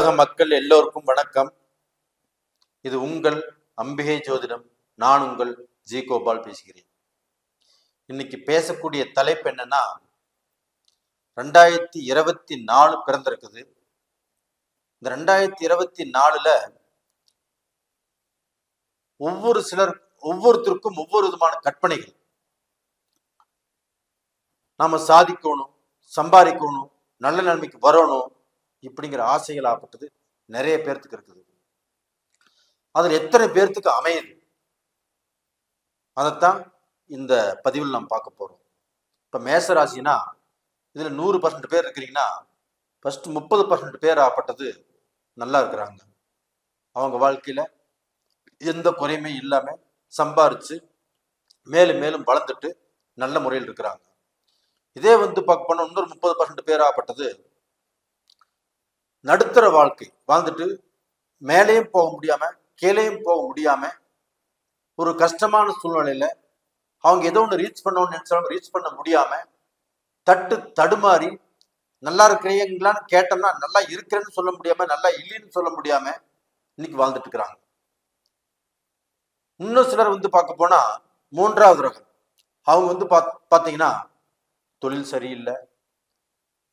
உலக மக்கள் எல்லோருக்கும் வணக்கம். இது உங்கள் அம்பிகை ஜோதிடம். நான் உங்கள் ஜி கோபால் பேசுகிறேன். இன்னைக்கு பேசக்கூடிய தலைப்பு என்னன்னா ரெண்டாயிரத்தி இருபத்தி நாலு பிறந்திருக்குது. இந்த ரெண்டாயிரத்தி இருபத்தி நாலுல ஒவ்வொரு சிலர் ஒவ்வொருத்தருக்கும் ஒவ்வொரு விதமான கற்பனைகள். நாம சாதிக்கணும் சம்பாதிக்கணும் நல்ல நிலைமைக்கு வரணும் இப்படிங்கிற ஆசைகள் ஆப்பட்டது நிறைய பேர்த்துக்கு இருக்குது. அதில் எத்தனை பேர்த்துக்கு அமையுது? அதைத்தான் இந்த பதிவில் நாம் பார்க்க போறோம். இப்போ மேசராசினா இதில் நூறு பர்சன்ட் பேர் இருக்கிறீங்கன்னா ஃபர்ஸ்ட் முப்பது பர்சன்ட் பேர் ஆப்பட்டது நல்லா இருக்கிறாங்க. அவங்க வாழ்க்கையில எந்த குறையுமே இல்லாம சம்பாரித்து மேலும் மேலும் வளர்ந்துட்டு நல்ல முறையில் இருக்கிறாங்க. இதே வந்து பார்க்க போனால் இன்னொரு முப்பது பர்சன்ட் பேர் ஆப்பட்டது நடுத்தர வாழ்க்கை. வாழ்ந்துட்டு மேலேயும் போக முடியாம கீழேயும் போக முடியாம ஒரு கஷ்டமான சூழ்நிலையில அவங்க ஏதோ ஒன்று ரீச் பண்ணணும்னு நினைச்சாலும் ரீச் பண்ண முடியாம தட்டு தடுமாறி நல்லா இருக்கிறீங்களான்னு கேட்டோம்னா நல்லா இருக்கிறேன்னு சொல்ல முடியாம நல்லா இல்லைன்னு சொல்ல முடியாம இன்னைக்கு வாழ்ந்துட்டு இருக்கிறாங்க. இன்னும் சிலர் வந்து பார்க்க போனா மூன்றாவது ரகம். அவங்க வந்து பாத் பார்த்தீங்கன்னா தொழில் சரியில்லை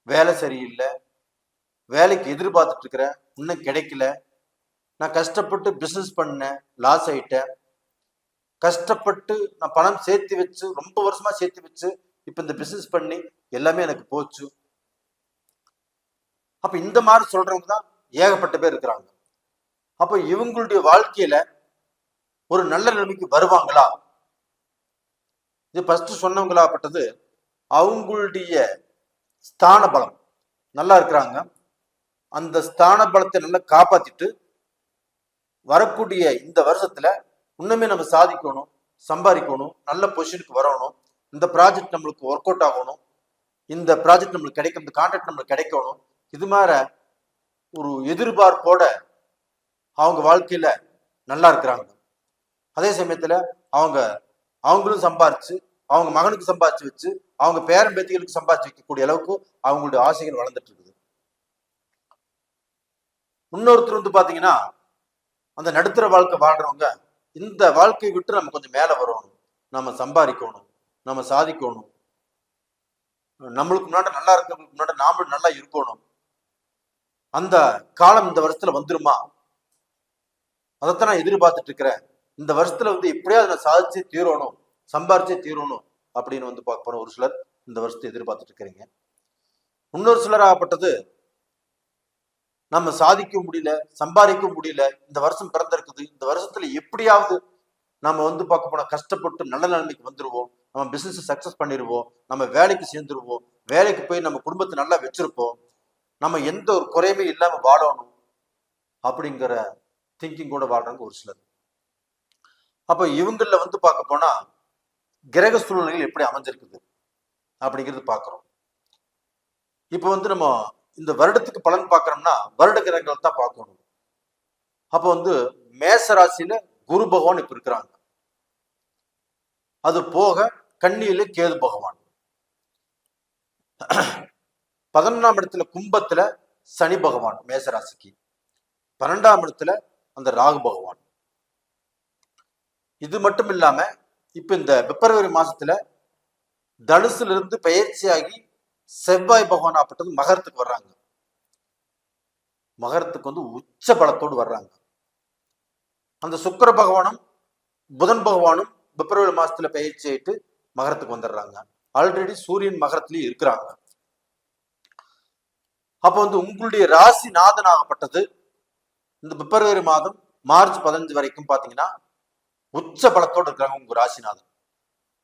வேலை சரியில்லை வேலைக்கு எதிர்பார்த்துட்டு இருக்கிறேன் இன்னும் கிடைக்கல. நான் கஷ்டப்பட்டு பிஸ்னஸ் பண்ணேன் லாஸ் ஆயிட்டேன். கஷ்டப்பட்டு நான் பணம் சேர்த்து வச்சு ரொம்ப வருஷமா சேர்த்து வச்சு இப்போ இந்த பிஸ்னஸ் பண்ணி எல்லாமே எனக்கு போச்சு. அப்ப இந்த மாதிரி சொல்றவங்க தான் ஏகப்பட்ட பேர் இருக்கிறாங்க. அப்ப இவங்களுடைய வாழ்க்கையில ஒரு நல்ல நிலைமைக்கு வருவாங்களா? இது ஃபர்ஸ்ட் சொன்னவங்களாப்பட்டது அவங்களுடைய ஸ்தான பலம் நல்லா இருக்கிறாங்க. அந்த ஸ்தான பலத்தை நல்லா காப்பாத்திட்டு வரக்கூடிய இந்த வருஷத்துல இன்னுமே நம்ம சாதிக்கணும் சம்பாதிக்கணும் நல்ல பொசிஷனுக்கு வரணும். இந்த ப்ராஜெக்ட் நம்மளுக்கு ஒர்க் அவுட் ஆகணும். இந்த ப்ராஜெக்ட் நம்மளுக்கு கிடைக்கும் இந்த கான்ட்ராக்ட் நம்மளுக்கு கிடைக்கணும். இது மாதிரி ஒரு எதிர்பார்ப்போட அவங்க வாழ்க்கையில நல்லா இருக்கிறாங்க. அதே சமயத்துல அவங்க அவங்களும் சம்பாரிச்சு அவங்க மகனுக்கு சம்பாதிச்சு வச்சு அவங்க பேரன் பேத்திகளுக்கு சம்பாதிச்சு வைக்கக்கூடிய அளவுக்கு அவங்களுடைய ஆசைகள் வளர்ந்துட்டு இருக்குது. இன்னொருத்தர் வந்து பார்த்தீங்கன்னா அந்த நடுத்தர வாழ்க்கை வாழ்றவங்க இந்த வாழ்க்கையை விட்டு நம்ம கொஞ்சம் மேல வரணும். நம்ம சம்பாதிக்கணும். நம்ம சாதிக்கணும். நம்மளுக்கு முன்னாடி நல்லா இருக்கிறவங்களுக்கு முன்னாடி நாமளும் நல்லா இருக்கணும். அந்த காலம் இந்த வருஷத்துல வந்துருமா? அதைத்தான் நான் எதிர்பார்த்துட்டு இருக்கிறேன். இந்த வருஷத்துல வந்து எப்படியாவது நான் சாதிச்சே தீரணும் சம்பாரிச்சே தீரணும் அப்படின்னு வந்து பார்க்க போறோம் ஒரு சிலர். இந்த வருஷத்தை எதிர்பார்த்துட்டு இருக்கிறீங்க. இன்னொரு சிலர் ஆகப்பட்டது நம்ம சாதிக்க முடியல சம்பாதிக்க முடியல இந்த வருஷம் பிறந்திருக்குது இந்த வருஷத்துல எப்படியாவது நம்ம வந்து பார்க்க போனா கஷ்டப்பட்டு நல்ல நிலைமைக்கு வந்துருவோம். நம்ம பிசினஸ் சக்சஸ் பண்ணிடுவோம் நம்ம வேலைக்கு சேர்ந்துருவோம். வேலைக்கு போய் நம்ம குடும்பத்தை நல்லா வச்சிருப்போம். நம்ம எந்த ஒரு குறையுமே இல்லாம வாழணும் அப்படிங்கிற திங்கிங் கூட வாழ்றாங்க ஒரு சிலர். அப்ப இவங்கள வந்து பார்க்க போனா கிரக சூழ்நிலைகள் எப்படி அமைஞ்சிருக்குது அப்படிங்கிறது பார்க்குறோம். இப்போ வந்து நம்ம இந்த வருடத்துக்கு பலன் பார்க்கறோம்னா வருட கிரகங்கள் தான் பார்க்கணும். அப்போ வந்து மேசராசியில குரு பகவான் இப்ப இருக்கிறாங்க. அது போக கண்ணியில கேது பகவான். பதினொன்றாம் இடத்துல கும்பத்துல சனி பகவான் மேசராசிக்கு. பன்னெண்டாம் இடத்துல அந்த ராகு பகவான். இது மட்டும் இல்லாம இப்ப இந்த பிப்ரவரி மாசத்துல தனுசுல இருந்து பயிற்சியாகி செவ்வாய் பகவான் ஆப்பட்டது மகரத்துக்கு வர்றாங்க. மகரத்துக்கு வந்து உச்ச பலத்தோடு வர்றாங்க. அந்த சுக்கர பகவானும் புதன் பகவானும் பிப்ரவரி மாசத்துல பயிற்சி ஆயிட்டு மகரத்துக்கு வந்துடுறாங்க ஆல்ரெடி சூரியன் மகரத்திலயும் இருக்கிறாங்க. அப்ப வந்து உங்களுடைய ராசி நாதன் ஆகப்பட்டது இந்த பிப்ரவரி மாதம் மார்ச் பதினஞ்சு வரைக்கும் பாத்தீங்கன்னா உச்ச பலத்தோடு இருக்கிறாங்க உங்க ராசிநாதன்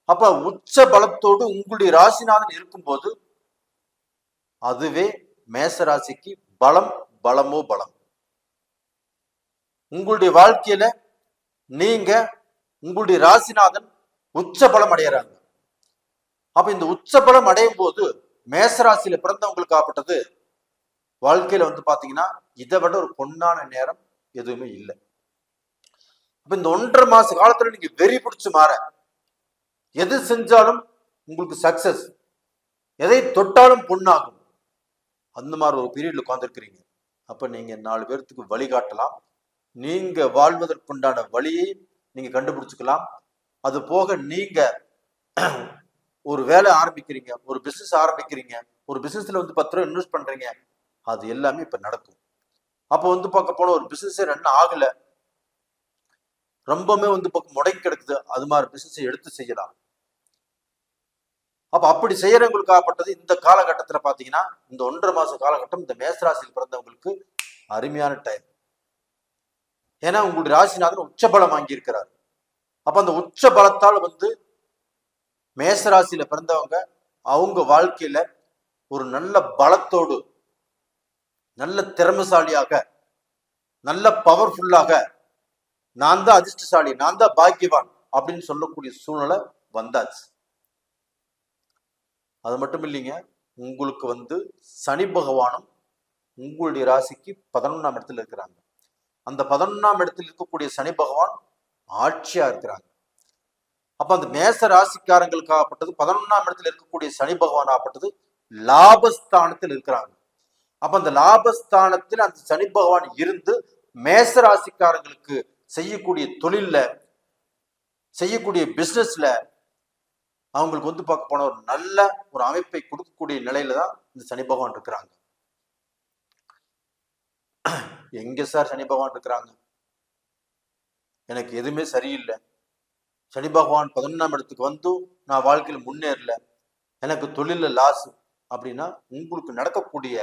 அப்ப உச்ச பலத்தோடு உங்களுடைய ராசிநாதன் இருக்கும்போது அதுவே மேச ராசிக்கு பலம் பலமோ பலம். உங்களுடைய வாழ்க்கையில நீங்க உங்களுடைய ராசிநாதன் உச்ச பலம் அடையிறாங்க. அப்ப இந்த உச்ச பலம் அடையும் போது மேச ராசியில பிறந்தவங்களுக்கு ஆப்பட்டது வாழ்க்கையில வந்து பாத்தீங்கன்னா இதை விட ஒரு பொன்னான நேரம் எதுவுமே இல்லை. அப்ப இந்த ஒன்றரை மாச காலத்துல நீங்க வெறி பிடிச்சு மாற எது செஞ்சாலும் உங்களுக்கு சக்சஸ் எதை தொட்டாலும் பொண்ணாகும் அந்த மாதிரி ஒரு பீரியட்ல உட்காந்துருக்கிறீங்க அப்போ நீங்க நாலு பேர்த்துக்கு வழிகாட்டலாம் நீங்க வாழ்வதற்குண்டான வழியை நீங்க கண்டுபிடிச்சிக்கலாம். அது போக நீங்க ஒரு வேலை ஆரம்பிக்கிறீங்க ஒரு பிசினஸ் ஆரம்பிக்கிறீங்க ஒரு பிசினஸ்ல வந்து பத்து ரூபா இன்வெஸ்ட் பண்றீங்க அது எல்லாமே இப்ப நடக்கும். அப்போ வந்து பார்க்க போனால் ஒரு பிஸ்னஸே ரன் ஆகல. ரொம்பவுமே வந்து பக்கம் முடங்கி கிடக்குது. அது மாதிரி பிஸ்னஸை எடுத்து செய்யலாம். அப்ப அப்படி செய்யறவங்களுக்காகப்பட்டது இந்த காலகட்டத்துல பாத்தீங்கன்னா இந்த ஒன்றரை மாச காலகட்டம் இந்த மேசராசியில் பிறந்தவங்களுக்கு அருமையான டைம் ஏன்னா உங்களுடைய ராசிநாதன் உச்ச பலம் வாங்கி அப்ப அந்த உச்ச பலத்தால் வந்து மேசராசியில பிறந்தவங்க அவங்க வாழ்க்கையில ஒரு நல்ல பலத்தோடு நல்ல திறமைசாலியாக நல்ல பவர்ஃபுல்லாக நான் தான் அதிர்ஷ்டசாலி நான் தான் பாக்கியவான் அப்படின்னு சொல்லக்கூடிய சூழ்நிலை வந்தாச்சு. அது மட்டும் இல்லைங்க உங்களுக்கு வந்து சனி பகவானும் உங்களுடைய ராசிக்கு பதினொன்றாம் இடத்துல இருக்கிறாங்க. அந்த பதினொன்றாம் இடத்தில் இருக்கக்கூடிய சனி பகவான் ஆட்சியா இருக்கிறாங்க. அப்ப அந்த மேச ராசிக்காரங்களுக்காகப்பட்டது பதினொன்றாம் இடத்துல இருக்கக்கூடிய சனி பகவான் ஆகப்பட்டது லாபஸ்தானத்தில் இருக்கிறாங்க. அப்ப அந்த லாபஸ்தானத்தில் அந்த சனி பகவான் இருந்து மேச ராசிக்காரங்களுக்கு செய்யக்கூடிய தொழில்ல செய்யக்கூடிய பிசினஸ்ல அவங்களுக்கு வந்து பார்க்க போன ஒரு நல்ல ஒரு அமைப்பை கொடுக்கக்கூடிய நிலையில தான் இந்த சனி பகவான் இருக்கிறாங்க. எங்க சார் சனி பகவான் இருக்கிறாங்க? எனக்கு எதுவுமே சரியில்லை. சனி பகவான் பதினொன்றாம் இடத்துக்கு வந்தும் நான் வாழ்க்கையில் முன்னேறல. எனக்கு தொழில லாஸ் அப்படின்னா உங்களுக்கு நடக்கக்கூடிய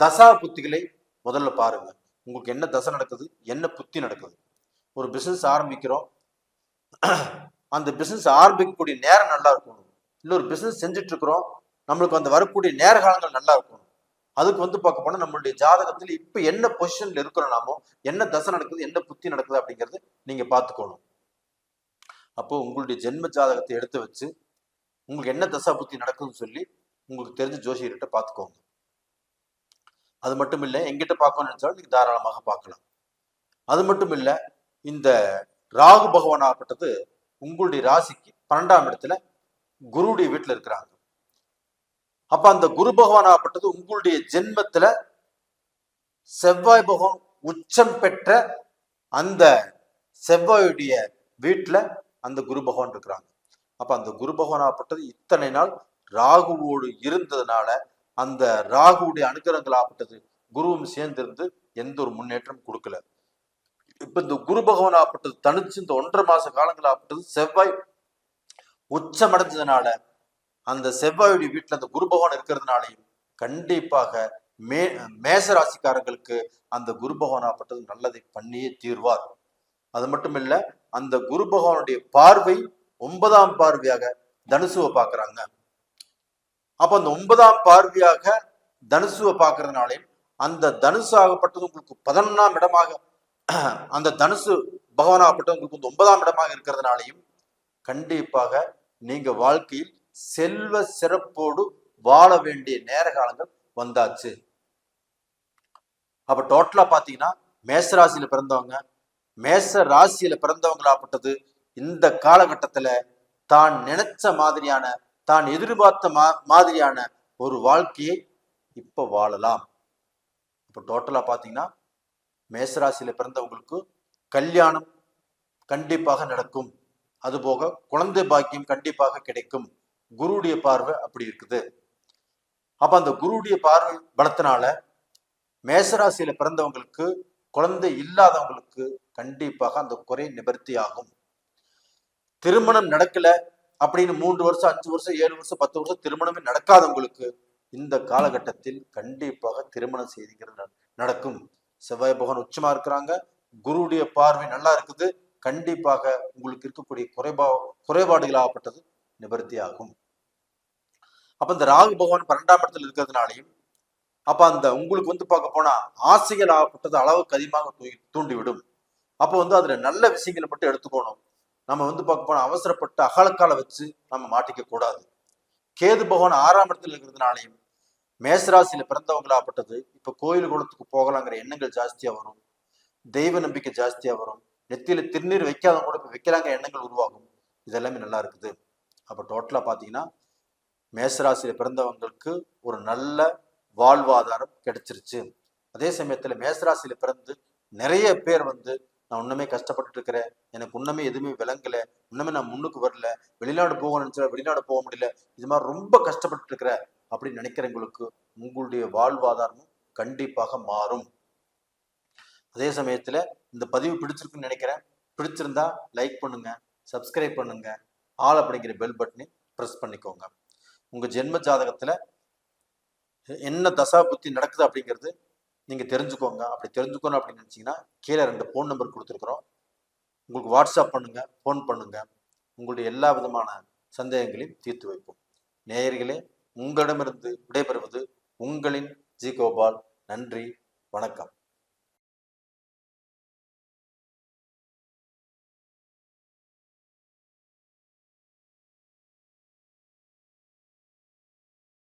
தசா புத்திகளை முதல்ல பாருங்க. உங்களுக்கு என்ன தசை நடக்குது? என்ன புத்தி நடக்குது? ஒரு பிசினஸ் ஆரம்பிக்கிறோம். அந்த பிசினஸ் ஆரம்பிக்கக்கூடிய நேரம் நல்லா இருக்கணும். இல்லை ஒரு பிசினஸ் செஞ்சுட்டு இருக்கிறோம் நம்மளுக்கு அந்த வரக்கூடிய நேர காலங்கள் நல்லா இருக்கணும். அதுக்கு வந்து பார்க்க போனா நம்மளுடைய ஜாதகத்தில் இப்போ என்ன பொசிஷன்ல இருக்கிறோம் நாமோ என்ன தசை நடக்குது என்ன புத்தி நடக்குது அப்படிங்கிறது நீங்க பார்த்துக்கணும். அப்போ உங்களுடைய ஜென்ம ஜாதகத்தை எடுத்து வச்சு உங்களுக்கு என்ன தசா புத்தி நடக்குதுன்னு சொல்லி உங்களுக்கு தெரிஞ்ச ஜோசியர்கிட்ட பார்த்துக்கோங்க. அது மட்டும் இல்லை எங்கிட்ட பார்க்கணும்னு நினைச்சாலும் நீங்க தாராளமாக பார்க்கலாம். அது மட்டும் இல்லை இந்த ராகு பகவான் ஆகப்பட்டது உங்களுடைய ராசிக்கு பன்னெண்டாம் இடத்துல குருடைய வீட்டுல இருக்கிறாங்க. அப்ப அந்த குரு பகவான் ஆகப்பட்டது உங்களுடைய ஜென்மத்துல செவ்வாய் பகவான் உச்சம் பெற்ற அந்த செவ்வாயுடைய வீட்டுல அந்த குரு பகவான் இருக்கிறாங்க. அப்ப அந்த குரு பகவான் ஆகப்பட்டது இத்தனை நாள் ராகுவோடு இருந்ததுனால அந்த ராகுவுடைய அனுகிரகங்கள் ஆகப்பட்டது குருவும் சேர்ந்திருந்து எந்த ஒரு முன்னேற்றம் கொடுக்கல. இப்ப இந்த குரு பகவான் ஆப்பட்டது தனிச்சு இந்த ஒன்றரை மாச காலங்கள் ஆப்பட்டது செவ்வாய் உச்சமடைஞ்சதுனால அந்த செவ்வாயுடைய வீட்டுல அந்த குரு பகவான் இருக்கிறதுனாலையும் கண்டிப்பாக மே மேச ராசிக்காரங்களுக்கு அந்த குரு பகவான் நல்லதை பண்ணியே தீர்வார். அது மட்டும் இல்ல அந்த குரு பகவானுடைய பார்வை ஒன்பதாம் பார்வையாக தனுசுவை பார்க்கறாங்க. அப்ப அந்த ஒன்பதாம் பார்வையாக தனுசுவை பார்க்கறதுனாலே அந்த தனுசு ஆகப்பட்டது உங்களுக்கு பதினொன்னாம் இடமாக அந்த தனுசு பகவானாகப்பட்டது உங்களுக்கு வந்து ஒன்பதாம் இடமாக இருக்கிறதுனாலையும் கண்டிப்பாக நீங்க வாழ்க்கையில் செல்வ சிறப்போடு வாழ வேண்டிய நேர காலங்கள் வந்தாச்சு. அப்ப டோட்டலா பாத்தீங்கன்னா மேச ராசியில பிறந்தவங்க மேச ராசியில பிறந்தவங்களாப்பட்டது இந்த காலகட்டத்துல தான் நினைச்ச மாதிரியான தான் எதிர்பார்த்த மா மாதிரியான ஒரு வாழ்க்கையை இப்ப வாழலாம். இப்ப டோட்டலா பாத்தீங்கன்னா மேசராசியில பிறந்தவங்களுக்கு கல்யாணம் கண்டிப்பாக நடக்கும். அதுபோக குழந்தை பாக்கியம் கண்டிப்பாக கிடைக்கும். குருடைய பார்வை அப்படி இருக்குது. அப்ப அந்த குருடைய பார்வை பலத்தினால மேசராசியில பிறந்தவங்களுக்கு குழந்தை இல்லாதவங்களுக்கு கண்டிப்பாக அந்த குறை நிவர்த்தி ஆகும். திருமணம் நடக்கல அப்படின்னு மூன்று வருஷம் அஞ்சு வருஷம் ஏழு வருஷம் பத்து வருஷம் திருமணமே நடக்காதவங்களுக்கு இந்த காலகட்டத்தில் கண்டிப்பாக திருமணம் செய்திகள் நடக்கும். செவ்வாய் பகவான் உச்சமா இருக்கிறாங்க. குருவுடைய பார்வை நல்லா இருக்குது. கண்டிப்பாக உங்களுக்கு இருக்கக்கூடிய குறைபா குறைபாடுகள் ஆகப்பட்டது நிவர்த்தி ஆகும் அப்ப இந்த ராகு பகவான் பன்னெண்டாம் இடத்துல இருக்கிறதுனாலையும் அப்ப அந்த உங்களுக்கு வந்து பார்க்க போனா ஆசைகள் ஆகப்பட்டது அளவுக்கு அதிகமாக தூண்டிவிடும். அப்போ வந்து அதுல நல்ல விஷயங்களை மட்டும் எடுத்துக்கணும். நம்ம வந்து பார்க்க போனா அவசரப்பட்டு அகலக்கால வச்சு நம்ம மாட்டிக்க கூடாது கேது பகவான் ஆறாம் இடத்துல இருக்கிறதுனாலையும் மேசராசியில பிறந்தவங்களாகப்பட்டது இப்ப கோயில் குளத்துக்கு போகலாங்கிற எண்ணங்கள் ஜாஸ்தியா வரும். தெய்வ நம்பிக்கை ஜாஸ்தியா வரும். நெத்தியில திருநீர் வைக்காதவங்க கூட இப்ப வைக்கிறாங்க எண்ணங்கள் உருவாகும். இதெல்லாமே நல்லா இருக்குது. அப்ப டோட்டலா பாத்தீங்கன்னா மேசராசியில பிறந்தவங்களுக்கு ஒரு நல்ல வாழ்வாதாரம் கிடைச்சிருச்சு. அதே சமயத்துல மேசராசியில பிறந்து நிறைய பேர் வந்து நான் இன்னுமே கஷ்டப்பட்டு இருக்கிறேன் எனக்கு இன்னுமே எதுவுமே விளங்கல. இன்னுமே நான் முன்னுக்கு வரல. வெளிநாடு போக நினைச்சா வெளிநாடு போக முடியல. இது மாதிரி ரொம்ப கஷ்டப்பட்டு இருக்கிற அப்படின்னு நினைக்கிறவங்களுக்கு உங்களுடைய வாழ்வாதாரமும் கண்டிப்பாக மாறும். அதே சமயத்துல இந்த பதிவு பிடிச்சிருக்குன்னு நினைக்கிறேன். பிடிச்சிருந்தா லைக் பண்ணுங்க சப்ஸ்கிரைப் பண்ணுங்க ஆல் அப்படிங்கிற பெல் பட்டனை ப்ரெஸ் பண்ணிக்கோங்க. உங்க ஜென்ம ஜாதகத்துல என்ன தசா புத்தி நடக்குது அப்படிங்கிறது நீங்கள் தெரிஞ்சுக்கோங்க. அப்படி தெரிஞ்சுக்கணும் அப்படின்னு நினச்சிங்கன்னா கீழே ரெண்டு ஃபோன் நம்பர் கொடுத்துருக்குறோம். உங்களுக்கு வாட்ஸ்அப் பண்ணுங்கள் ஃபோன் பண்ணுங்கள் உங்களுடைய எல்லா விதமான சந்தேகங்களையும் தீர்த்து வைப்போம். நேயர்களே உங்களிடமிருந்து விடைபெறுவது உங்களின் ஜி கோபால். நன்றி வணக்கம்.